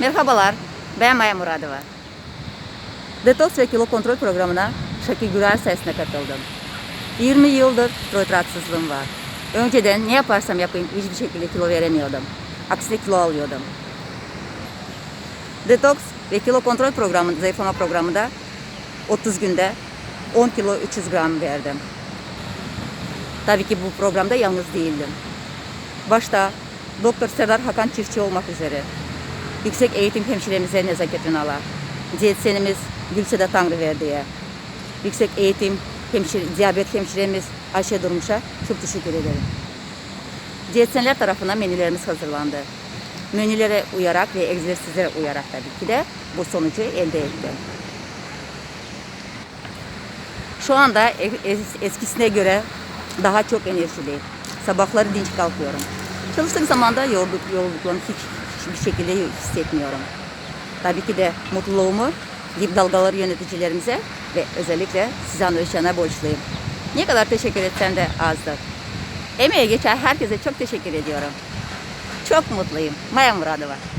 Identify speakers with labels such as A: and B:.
A: Merhabalar, ben Maya Muradova. Detoks ve kilo kontrol programına Şakir Gürer sayesinde katıldım. 20 yıldır tiroid rahatsızlığım var. Önceden ne yaparsam yapayım hiçbir şekilde kilo veremiyordum. Aksine kilo alıyordum. Detoks ve kilo kontrol programı, zayıflama programında 30 günde 10 kilo 300 gram verdim. Tabii ki bu programda yalnız değildim. Başta Doktor Serdar Hakan Çiftçi olmak üzere yüksek eğitim hemşiremize Nezaket Ünal'a, diyetisyenimiz Gülsede Tanrıverdi'ye, yüksek eğitim hemşire, diyabet hemşiremiz Ayşe Durmuş'a çok teşekkür ederim. Diyetisyenler tarafından menülerimiz hazırlandı. Menülere uyarak ve egzersizlere uyarak tabii ki de bu sonucu elde ettim. Şu anda es- eskisine göre daha çok enerjili. Sabahları dinç kalkıyorum. Çalıştığım zaman da yorulduk, yorulduklarımı hiç hiçbir şekilde hissetmiyorum. Tabii ki de mutluluğumu dip dalgaları yöneticilerimize ve özellikle Sizan Özcan'a borçluyum. Ne kadar teşekkür etsem de azdır. Emeğe geçen herkese çok teşekkür ediyorum. Çok mutluyum. Maya Muradova.